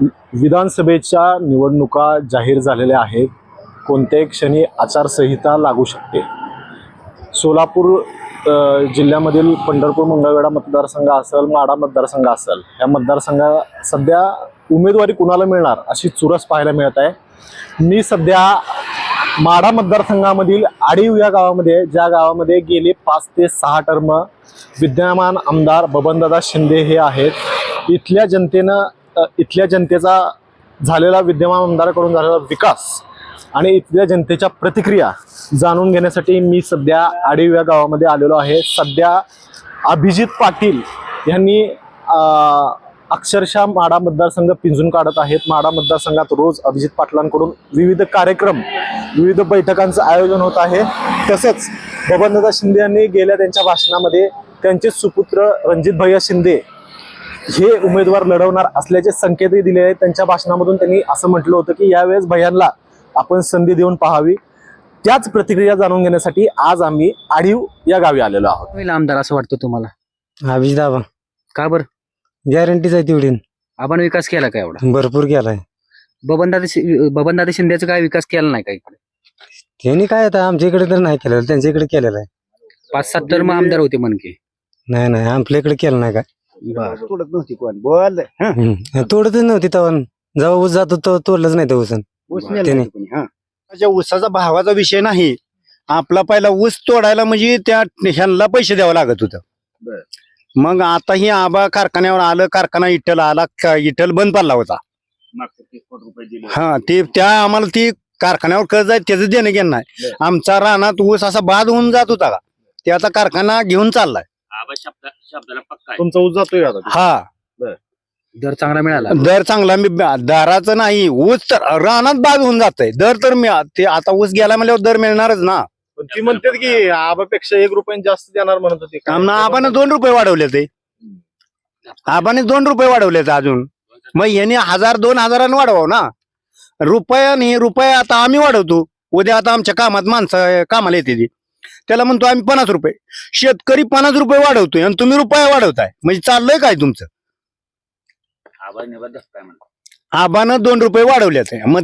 विधानसभेच्या निवडणुका जाहीर झालेल्या आहेत. कोणत्याही क्षणी आचारसंहिता लागू शकते. सोलापूर जिल्ह्यामधील पंढरपूर मंगळवेढा मतदारसंघ असेल माडा मतदारसंघ असेल या मतदारसंघा सध्या उमेदवारी कुणाला मिळणार अशी चुरस पाहायला मिळत आहे. मी सध्या माडा मतदारसंघामधील आडीव या गावामध्ये ज्या गावामध्ये गेले पाच ते सहा टर्म विद्यमान आमदार बबनदादा शिंदे हे आहेत. इथल्या जनतेनं इथल्या जनतेचा झालेला विद्यमान आमदाराकडून झालेला विकास आणि इथल्या जनतेच्या प्रतिक्रिया जाणून घेण्यासाठी मी सध्या आडिव्या गावामध्ये आलेलो आहे. सध्या अभिजित पाटील यांनी अक्षरशः माडा मतदारसंघ पिंजून काढत आहेत. माडा मतदारसंघात रोज अभिजित पाटलांकडून विविध कार्यक्रम विविध बैठकांचं आयोजन होत आहे. तसंच बबनदादा शिंदे यांनी गेल्या त्यांच्या भाषणामध्ये त्यांचे सुपुत्र रणजित भैया शिंदे हे उमेदवार लढवणार असल्याचे संकेतही दिले आहेत. त्यांच्या भाषणामधून त्यांनी असं म्हटलं होतं की यावेळेस भैयांना आपण संधी देऊन पाहावी. त्याच प्रतिक्रिया जाणून घेण्यासाठी आज आम्ही आढीव या गावी आलेलो आहोत. होईल आमदार असं वाटतं तुम्हाला? अभिजित आबा का बरं? गॅरंटीच आहे तेवढी. आपण विकास केला का एवढा? भरपूर केलाय. बबनदादा शि- बबनदादा शिंदेचा काय विकास केला नाही का इकडे? त्यांनी काय आता आमच्या इकडे तर नाही केलेलं त्यांच्या इकडे केलेलं आहे. पाच सात टर्म आमदार होते मनके नाही नाही आपल्या इकडे केलं नाही काय तोडत नव्हती कोण. बोल. तोडतच नव्हती तेव्हा जेव्हा ऊस जातो तो तोडलंच नाही तो ऊसन. ऊस त्याने. नेला नाही कोणी, हा. त्याच्या ऊसाचा भावाचा विषय नाही. आपला पहिला ऊस तोडायला म्हणजे त्या ह्यांना पैसे द्यावं लागत होतं. मग आता ही आबा कारखान्यावर आलं कारखाना इटल आला का- इटल बंद पडला होता. हा ते त्या आम्हाला ती कारखान्यावर कर्ज आहे त्याचं देणं घेणं नाही. आमचा रानात ऊस असा बाद होऊन जात होता का? ते आता कारखाना घेऊन चाललाय. तुमचा ऊस जातोय आता हा. दर चांगला मिळाला. दर चांगला मी दराचं नाही ऊस तर रानात बाद होऊन जातंय. दर तर मी ते आता ऊस गेला म्हणल्यावर दर मिळणारच ना. पण ती म्हणतात की आबापेक्षा एक रुपये जास्त देणार म्हणत होती. आमना आबाने दोन रुपये वाढवले ते. आबाने दोन रुपये वाढवले अजून. मग यांनी हजार दोन हजारानं वाढवावं ना. रुपयाने रुपये आता आम्ही वाढवतो. उद्या आता आमच्या कामात माणसं कामाला येते ती. त्याला म्हणतो आम्ही पन्नास रुपये. शेतकरी पन्नास रुपये वाढवतोय आणि तुम्ही रुपये वाढवताय. म्हणजे चाललंय काय तुमचं? आबानं दोन रुपये वाढवले मग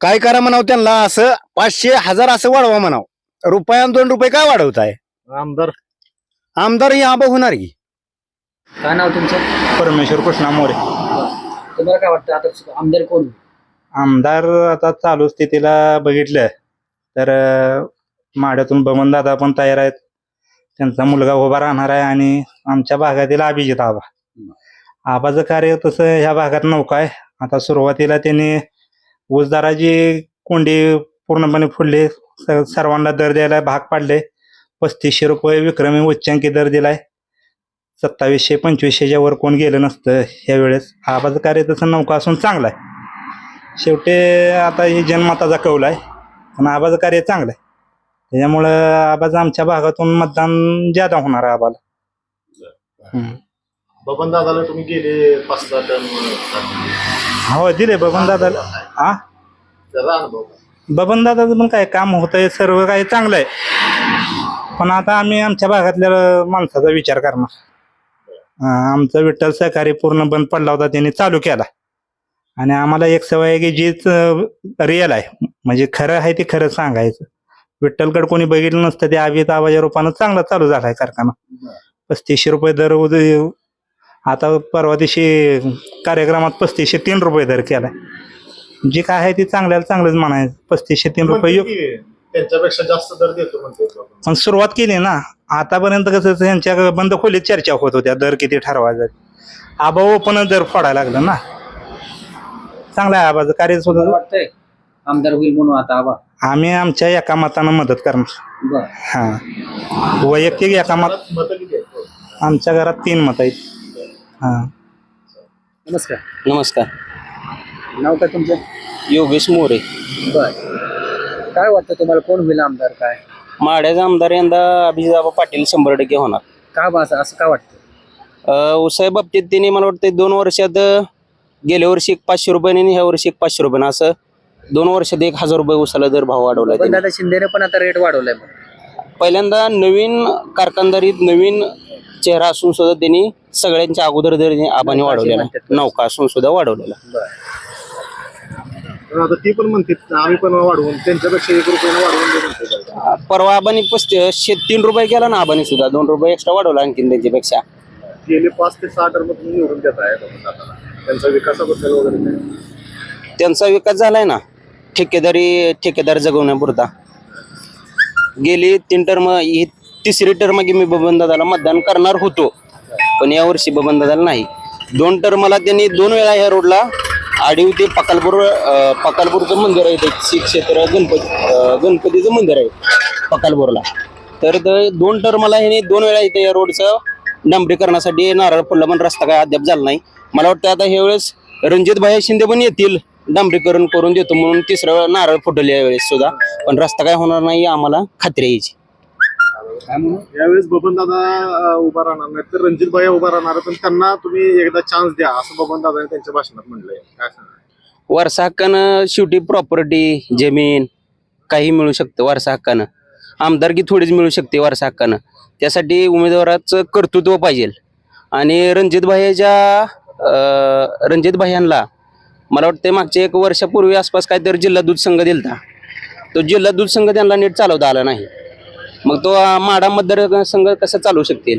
काय करा म्हणावं त्यांना? असं पाचशे हजार असं वाढवा म्हणावं. रुपयानं दोन रुपये काय वाढवताय? आमदार. आमदार ही आबा होणार की. काय नाव तुमचं? परमेश्वर कृष्णा मोरे. तुम्हाला काय वाटतं? आता आमदार कोण? आमदार आता चालू स्थितीला बघितलं तर अं, माड्यातून बमन दादा पण तयार आहेत. त्यांचा मुलगा उभा राहणार आहे आणि आमच्या भागातील अभिजित आबा. आबाचं कार्य तसं ह्या भागात नौका आहे. आता सुरुवातीला त्यांनी ऊसदाराची कोंडी पूर्णपणे फुडली. स- सर्वांना दर द्यायला भाग पाडले. पस्तीसशे रुपये विक्रमी उच्चांकी दर दिलाय. सत्तावीसशे पंचवीसशेच्या वर कोण गेलं नसतं यावेळेस. आबाचं कार्य तसं नौका असून चांगलं आहे. शेवटी आता ही जनमताचा कौल आहे. पण आबाचं कार्य चांगलं आहे. त्याच्यामुळं आबाचं आमच्या भागातून मतदान ज्यादा होणार आहे आबाला. हम्म. बबन दादाला तुम्ही गेले पाच सहा टन हो दिले बबन. दादाला हा त्याचा अनुभव बबन. दादाचं पण काय काम होतंय सर्व काही चांगलं आहे पण आता आम्ही आमच्या भागातल्या माणसाचा विचार करणार. हा, आमचा विठ्ठल सहकारी पूर्ण बंद पडला होता त्यांनी चालू केला. आणि आम्हाला एक सवय आहे की जीच रिअल आहे. म्हणजे खरं आहे ते खरं सांगायचं. विठ्ठलकडे कोणी बघितलं नसतं ते आवित आवाजा रूपानं चांगला चालू झालाय कारखाना. पस्तीसशे रुपये दर आता परवा दिवशी कार्यक्रमात पस्तीसशे तीन रुपये दर केलाय. जे काय आहे ते चांगल्याला चांगलंच म्हणायचं. पस्तीसशे तीन रुपये त्यांच्यापेक्षा जास्त दर देतो पण सुरुवात केली ना आतापर्यंत कसं त्यांच्या बंद खोलीत चर्चा होत होत्या दर किती ठरवायचा आबा ओपन दर फोडायला लागलं ना. चांगलं आहे आबाचं कार्य सुद्धा. वाटतंय आमदार होईल म्हणून आता आबा आम्ही आमच्या एका मतानं मदत करणार. बर. हा. वैयक्तिक एका मत मत किती आहेत? आमच्या घरात तीन मत आहेत. हा. नमस्कार. नमस्कार. नाव काय तुमचं? योगेश मोरे. बर. काय वाटतं तुम्हाला कोण होईल आमदार काय? माड्याचा आमदार यंदा अभिजिताबा पाटील शंभर टक्के होणार. का बा असं असं का वाटतं? अं, उसाया बाबतीत त्यांनी मला वाटतं दोन वर्षात अं, गेल्या वर्षी एक पाचशे रुपयाने आणि ह्या वर्षी एक पाचशे रुपयाने असं दोन वर्षात एक हजार रुपये उसाला दर भाव वाढवला पण त्यांनी दादा शिंदेने पण आता रेट वाढवलाय मग पहिल्यांदा नवीन कारखानदारीत नवीन चेहरा असून सुद्धा त्यांनी सगळ्यांच्या अगोदर त्यांनी आबाने वाढवलेला म्हणतात. नौका असून सुद्धा वाढवलेला पण आता ती पण म्हणते आम्ही पण वाढवून त्यांच्यापेक्षा एक रुपयाने वाढवून दे म्हणते काय. परवा आबाने पस्तीस तीन रुपये केला ना आबाने सुद्धा दोन रुपये एक्स्ट्रा वाढवला आणखीन त्यांच्यापेक्षा गेले पाच ते सहा टर्म तुम्ही निवडून देत आहे. त्यांच्या विकासाबद्दल वगैरे काय? त्यांचा विकास झालाय ना ठेकेदारी ठेकेदार जगवण्यापुरता. गेली तीन टर्म ही तिसरी टर्म की मी बबनदादाला मतदान करणार होतो. पण यावर्षी बबनदादाला नाही. दोन टर्मला त्यांनी दोन वेळा या रोडला आडीव ते पकालपूर पकालपूरचं मंदिर आहे. ते श्री क्षेत्र गणपती गणपतीचं मंदिर आहे पकालपूरला. तर दोन टर्मला ह्याने दोन वेळा इथे या रोडचं डांबरीकरणासाठी नारळ पडलं पण रस्ता काय अद्याप झाला नाही. मला वाटतं आता ह्या वेळेस रणजित भाई शिंदे पण येतील. डांबरीकरण करून देतो म्हणून तिसऱ्या वेळा नारळ फुटले यावेळेस सुद्धा. पण रस्ता काय होणार नाही आम्हाला खात्री आहे याची यावेळेस बबनदादा अं, उभा राहणार नाही तर रणजित भाई उभा राहणार पण त्यांना तुम्ही एकदा चान्स द्या असं बबनदादाने त्यांच्या भाषणात म्हणलंय. काय सांगा वारसा हक्कानं शेवटी प्रॉपर्टी जमीन काही मिळू शकतं वारसा हक्कानं. आमदारकी थोडीच मिळू शकते वारसा हक्कानं. त्यासाठी उमेदवाराचं कर्तृत्व पाहिजे. आणि रणजित भाईच्या रणजित भाईयांना मला वाटतं मागच्या एक वर्षापूर्वी आसपास काहीतरी जिल्हा दूध संघ दिलता. तो जिल्हा दूध संघ त्यांना नीट चालवता आला नाही. मग तो माडा मतदार संघ कसा चालवू शकतील?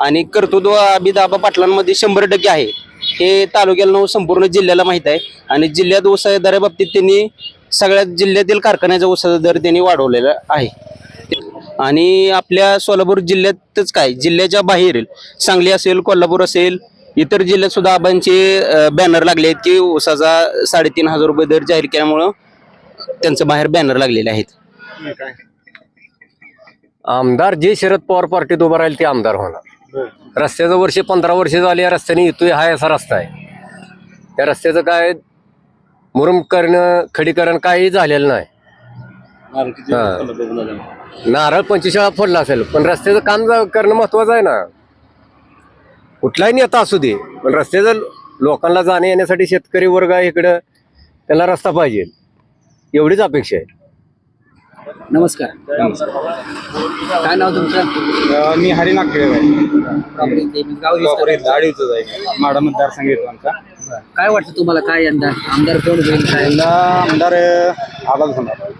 आणि कर्तृत्व अभिदाबा पाटलांमध्ये शंभर टक्के आहे. हे तालुक्याला संपूर्ण जिल्ह्याला माहीत आहे. आणि जिल्ह्यात उसाच्या दराबाबतीत त्यांनी सगळ्या जिल्ह्यातील कारखान्याचा उसाचा दर त्यांनी वाढवलेला आहे. आणि आपल्या सोलापूर जिल्ह्यातच काय? जिल्ह्याच्या बाहेरील सांगली असेल कोल्हापूर असेल इतर जिल्ह्यात सुद्धा आबांचे बॅनर लागले आहेत की ऊसाचा साडेतीन हजार रुपये दर जाहीर केल्यामुळं त्यांचं बाहेर बॅनर लागलेले आहेत. आमदार जे शरद पवार पार्टीत उभं राहील ते आमदार होणार. रस्त्याचं वर्ष पंधरा वर्ष झाली या रस्त्याने येतोय हा असा रस्ता आहे. त्या रस्त्याचं काय मुरुम करणं खडीकरण काही झालेलं नाही. नारळ पंचवीस फोडला असेल पण रस्त्याचं काम करणं महत्वाचं आहे ना. कुठलाही नेता असू दे पण रस्त्याचं लोकांना जाणे येण्यासाठी शेतकरी वर्ग आहे इकडं त्याला रस्ता पाहिजे. एवढीच अपेक्षा आहे. नमस्कार. काय नाव तुमचं? मी हरी नागखेडे प्रॉपर इथे गाव विस्तार. माडा मतदारसंघ येतो आमचा. काय वाटतं तुम्हाला काय यंदा? आमदार कोण होईल काय? यंदा आमदार आवाज होणार.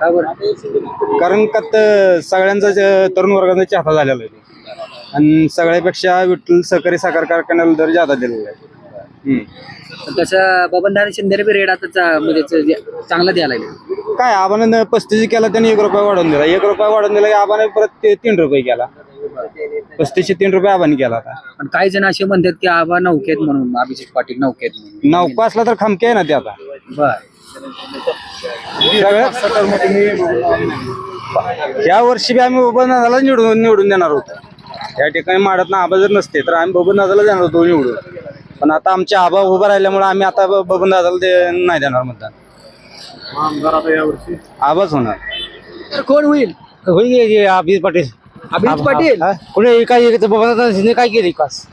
काय बरं? कारण का त- सगळ्यांचा ज- तरुण वर्गाचा चाहता झालेला आहे. आणि सगळ्यापेक्षा विठ्ठल सहकारी साखर कारखान्याला दर जादा दिलेला आहे. हम्म. तसं बबनदादा शिंदे बी रेट आता चा- म्हणजे च- जे- चांगला द्यायला लागले. काय आबाने पस्तीस केला त्यांनी एक रुपया वाढवून दिला. एक रुपया वाढवून दिला की आबाने परत ते तीन रुपये केला. पस्तीसशे तीन रुपये आबाने केला आता. पण काही जण असे म्हणतात की आबा नौकेत म्हणून अभिजित पाटील नौकेत म्हणून. नौका असला तर खमके आहे ना ते आता. बर. या वर्षी बी आम्ही दादाला निवडून निवडून देणार होतो. या ठिकाणी माडत ना आबा जर नसते तर आम्ही बबन दादाला देणार होतो निवडून पण आता आमचे आबा उभा राहिल्यामुळे आम्ही आता बबन दादाला दे- नाही देणार मतदान. मग आमदार आता यावर्षी? आबाच होणार. तर कोण होईल? होईल अभिजित पाटील. अभिजित पाटील? कुठे काय बाबा शिंदे काय केलं? विकास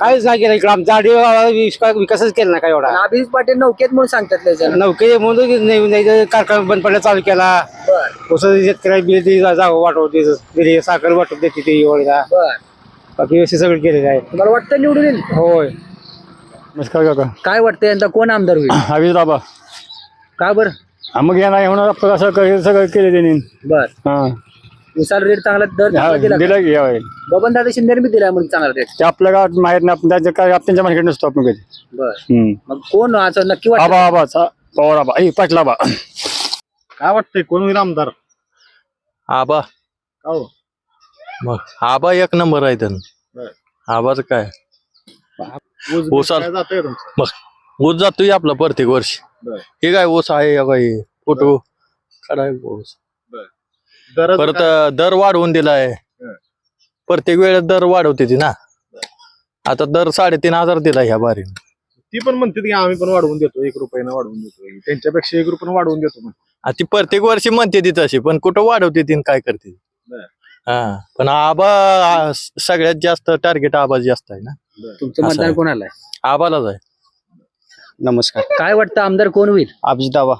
काहीच नाही केलं इकडं विकास विकासच केला ना काय एवढा. अभिजित पाटील नौकेत म्हणून सांगतात लय जण. नौके म्हणून नाही कारखाना बंद पडला चालू केला. उसं शेतकऱ्याला बिल ती जागा वाटवते दिली साखर वाटप देते ती एवढा बर. बाकी व्यवस्थित सगळं केलेलं आहे. तुम्हाला वाटतं निवडून येईल? होय. नमस्कार काका. काय वाटतं यंदा कोण आमदार होईल? अभिजित बाबा. का बर? हा मग येणार होणार कर- सगळं केलं त्यांनी. बर. हा. उसाला रेट चांगला दर हा, चांगला दिला का? दिलं की यावेळी बबन दादा शिंदे बी दिला म्हणजे चांगला रेट ते आपल्या गावात माहीत नाही आपण त्याच्या काय आपण त्यांच्या मार्केट नसतो आपण कधी. बर. हम्म. मग कोण असं नक्की वाटतं? आबा पवार आबा ऐ पाटला आबा काय वाटतंय? कोण होईल आमदार? आबा. का हो? मग आबा एक नंबर आहे बरं. त्यानं आबाच काय? ऊस काय जातंय तुमचं? ऊस जातोय आपला प्रत्येक वर्षी. बरं. हे काय ऊस आहे हे काय फोटो? काढाय ऊस. दराचं परत? दर वाढवून दिलाय हं. प्रत्येक वेळेस दर वाढवते ती ना आता दर साडेतीन हजार दिला ह्या बारीने ती पण म्हणते की आम्ही पण वाढवून देतो एक रुपयानं वाढवून देतो त्यांच्यापेक्षा एक रुपयानं वाढवून देतो म्हणे. आ ती प्रत्येक वर्षी म्हणते ती तशी पण कुठं वाढवते ती आणि काय करते ती? बरं. हा पण आबा आ, सगळ्यात जास्त टार्गेट आबा जास्त आहे ना तुमचं असं मतदान आहे. कोणाला आहे आबालाच आहे नमस्कार काय वाटतं आमदार कोण होईल अभिजित दावा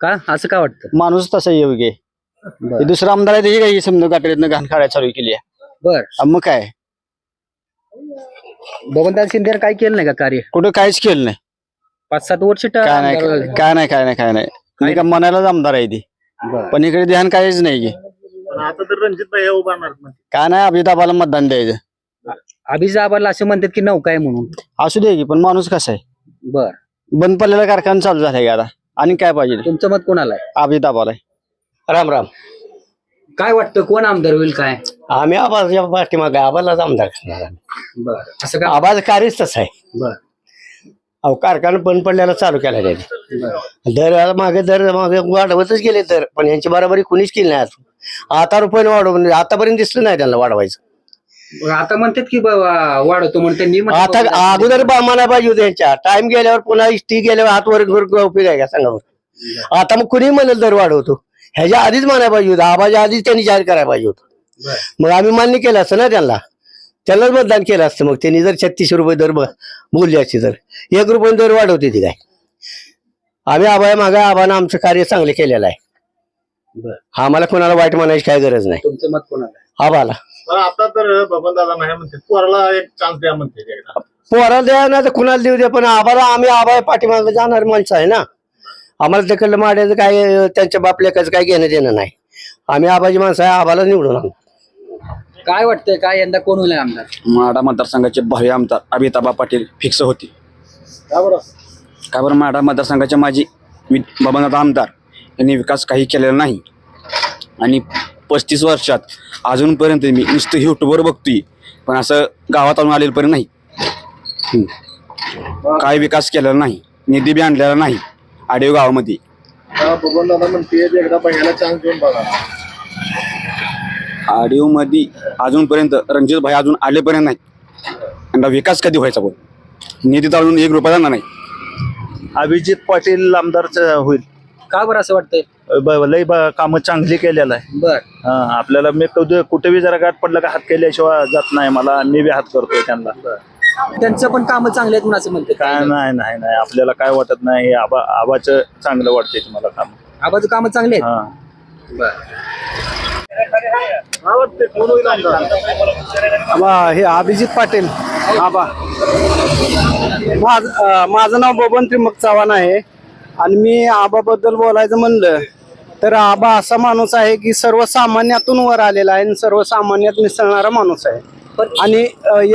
का असं का वाटतं माणूस तसा योग्य आहे. हे दुसरा आमदार आहे त्याची काही समजा गाठडीतनं घाण काढायला चालू केली आहे. बर. मग काय? बबनदादा शिंदे काय केलं नाही का कार्य? कुठं काहीच केलं नाही. पाच सात वर्ष ट- काय नाही आमदार- काय नाही काय नाही काय नाही. नाही का मनालाच आमदार आहे ती. बरं. पण इकडे ध्यान काहीच नाही की. आता तर रणजित भाई उभारणार काय नाही अभितापाला मतदान द्यायचं. अभिजाबाला असं म्हणतात की नौका आहे म्हणून. असू दे की पण माणूस कसा आहे? बर. बंद पडलेला कारखाना चालू झालाय का आता. आणि काय पाहिजे? तुमचं मत कोणाला आहे? अभितापाला राम राम काय वाटतं कोण आमदार होईल काय आम्ही आबाच्या पाठीमागे आबालाच आमदार करणार आम्ही. बर असं का आबाचं कार्यच तसं आहे बर अहो कारखाना बंद पडल्याला चालू केला त्यांनी दर मागे दर मागे वाढवतच गेले तर पण यांची बराबरी कुणीच केली नाही अजून आता रुपयाने वाढवून आतापर्यंत दिसलं नाही त्यांना वाढवायचं मग आता म्हणतात की बाबा वाढवतो म्हणून त्यांनी म्हणतात आता अगोदर बा- मला पाहिजे होते यांच्या टाइम गेल्यावर पुन्हा इष्टी गेल्यावर हात वर वर उपयोग आहे का सांगा बरं. आता मग कुणी म्हणेल दर वाढवतो ह्याच्या आधीच म्हणायला पाहिजे होतं. आबाच्या आधीच त्यांनी जाहीर करायला पाहिजे होतं. मग आम्ही मान्य केलं असतं ना त्यांना. त्यांनाच मतदान केलं असतं. मग त्यांनी जर छत्तीस रुपये दर बोलली असती तर एक रुपये दर वाढवते ती काय? आम्ही आबाया मागे आबानं आमचं कार्य चांगलं केलेलं आहे. आम्हाला कोणाला वाईट म्हणायची काय गरज नाही. तुमचं मत कोणाला? आबाला. आता तर बबन दादा नाही म्हणते. पोराला एक चान्स द्या म्हणते. पोराला द्या ना तर कुणाला देऊ द्या. पण आम्हाला आम्ही आबा पाठीमागे जाणार माणसं आहे ना. आम्हाला तिकडलं माड्याचं काय त्यांच्या बापलेकाचं काय घेणं देणं नाही. आम्ही आबाची माणसं आहे आबाला निवडून आणू काय वाटतंय काय यंदा कोण होईल आमदार? माडा मतदारसंघाचे भावी आमदार अभिताबा पाटील फिक्स होती. का बरं? का बरं? माडा मतदारसंघाचे माजी वि- बबनदादा आमदार यांनी विकास काही केलेला नाही. आणि पस्तीस वर्षात अजूनपर्यंत मी नुसतं युट्यूबवर बघतोय पण असं गावात आणून आलेलं नाही. हम्म. काय विकास केलेला नाही निधी बी आणलेला नाही. आडेव गावामध्ये. बबन दादा म्हणते एकदा पहिल्याला चान्स देऊन बघा. आडिओ मध्ये अजूनपर्यंत रणजित भाई अजून आलेपर्यंत नाही. त्यांना विकास कधी व्हायचा पण निधी अजून एक रुपया जाणार नाही. अभिजित पाटील आमदारच होईल. का बरं असं वाटतंय? ब- लय ब- कामं चांगली केलेलं आहे. बर. हा, आपल्याला मी कधी कुठे बी जरा गाठ पडला का हात केल्याशिवाय जात नाही मला. मी बी हात करतोय त्यांना. त्यांचं पण काम चांगले आहेत म्हणून असं म्हणते काय नाही नाही नाही. आपल्याला काय वाटत नाही आबा आबाचं चांगलं वाटतंय तुम्हाला काम. आबाचं काम चांगले आहेत. हा. आमदार हे अभिजित पाटील. आबा. माझ अं, माझं नाव बबन त्रिमक चव्हाण आहे. आणि मी आबाबद्दल बोलायचं म्हणलं तर आबा असा माणूस आहे की सर्वसामान्यातून वर आलेला आहे आणि सर्वसामान्यात मिसळणारा माणूस आहे. आणि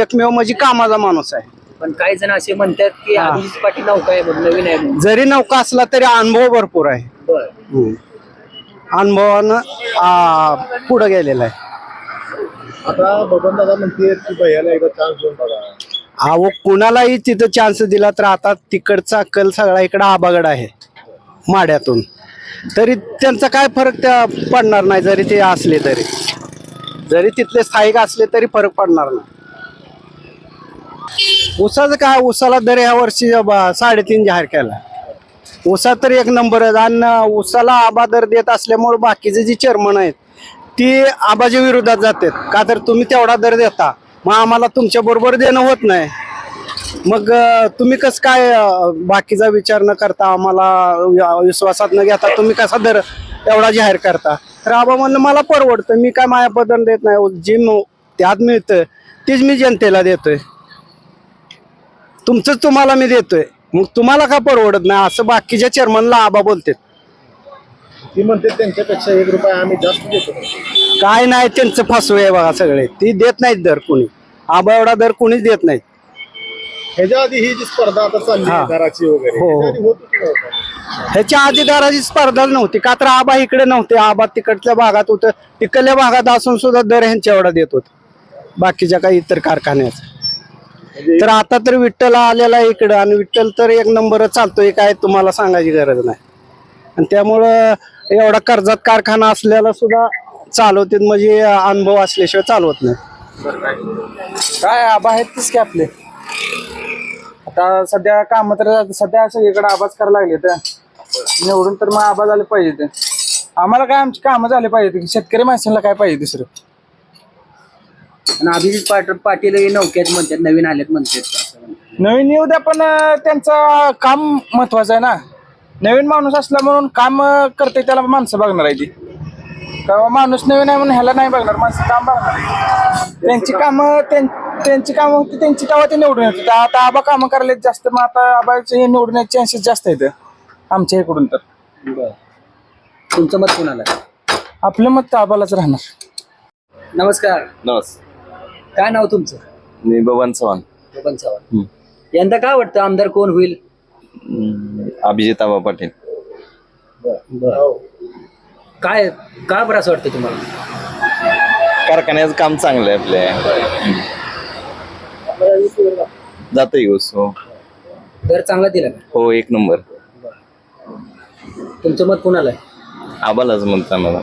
एकमेव म्हणजे कामाचा माणूस आहे. पण काही जण असे म्हणतात की हा. अभिजित पाटील नौका आहे म्हणून नवीन आहे म्हणून. जरी नौका असला तरी अनुभव भरपूर आहे. बर. अनुभवानं आ, पुढं गेलेला आहे. आता बबन दादा म्हणते की भैयाला एकदा चान्स देऊन बघा. अहो कुणालाही तिथं चान्स दिला तर आता तिकडचा कल सगळा इकडं आबागड आहे माड्यातून. तरी त्यांचा काय फरक त्या पडणार नाही जरी ते असले तरी. जरी तिथले स्थायिक असले तरी फरक पडणार नाही. उसाचं काय उसाला दर ह्या वर्षी साडेतीन जाहीर केला. उसा तर एक नंबर आणि उसाला आबा दर देत असल्यामुळे बाकीचे जी चेअरमन आहेत ती आबाच्या विरोधात जातात. का तर तुम्ही तेवढा दर देता. मग आम्हाला तुमच्या बरोबर देणं होत नाही. मग तुम्ही कसं काय बाकीचा विचार न करता आम्हाला विश्वासात न घेता तुम्ही कसा दर एवढा जाहीर करता. तर आबा म्हणलं मला परवडतं. मी काय माया पदन देत नाही. जी त्यात मिळतं तीच मी जनतेला देतोय. तुमचंच तुम्हाला मी देतोय. मग तुम्हाला का परवडत नाही? असं बाकीच्या चेअरमनला आबा बोलतात. ती म्हणते त्यांच्यापेक्षा एक रुपया आम्ही जास्त देतो. काय नाही त्यांचं फसवे आहे बघा सगळे. ती देत नाहीत दर कोणी. आबा एवढा दर कोणीच देत नाहीत. ह्याच्या आधी ही जी स्पर्धा आता चालली हा. दराची वगैरे हो, हो. ह्याच्या आधी. ह्याच्या आधी दराची स्पर्धा नव्हती. का तर आबा इकडे नव्हते. आबा तिकडच्या भागात होतं. तिकडल्या भागात असून सुद्धा दर ह्यांच्या एवढा देत होत. बाकीच्या काही इतर कारखान्यात तर आता तर विठ्ठल आलेला आहे इकडं. आणि विठ्ठल तर एक नंबर चालतोय. काय तुम्हाला सांगायची गरज नाही. आणि त्यामुळं एवढा कर्जात कारखाना असल्याला सुद्धा चालवतात म्हणजे अनुभव असल्याशिवाय चालवत नाही. काय? आबा आहेतच की आपले? आता सध्या काम तर सध्या सगळीकडे आबाज करायला लागले तर. निवडून तर मग आबा झाले पाहिजे ते आम्हाला काय आमची कामं झाले पाहिजे शेतकरी माणसांना काय पाहिजे दुसरं? आणि अभिजित पाटील पाटील हे नौक्यात म्हणतात नवीन आलेत म्हणतात. नवीन येऊ द्या पण त्यांचं काम महत्वाचं आहे ना. नवीन माणूस असला म्हणून काम करते त्याला माणसं बघणार आहे ती. माणूस नवीन आहे म्हणून ह्याला नाही बघणार माणसं काम बघणार त्यांची कामं त्यां- त्यांची कामं होती त्यांची तेव्हा ते निवडून येत होते. आता आबा कामं करायला जास्त मग आता आबाचे हे निवडून याचे चान्सेस जास्त आहेत. आमच्या इकडून तर. तुमचं मत कोणाला आपलं मत तर आबालाच राहणार. नमस्कार. नमस्कार काय नाव तुमचं? मी बबन चव्हाण. बबन चव्हाण. यंदा काय वाटतं आमदार कोण होईल? अभिजित आबा पाटील. काय काय बरं असं वाटतं तुम्हाला? कारखान्याचं काम चांगलं आहे आपल्या जातोय ऊस हो दर चांगला दिला का? हो एक नंबर. तुमचं मत कोणाला आहे? आबालाच म्हणता मला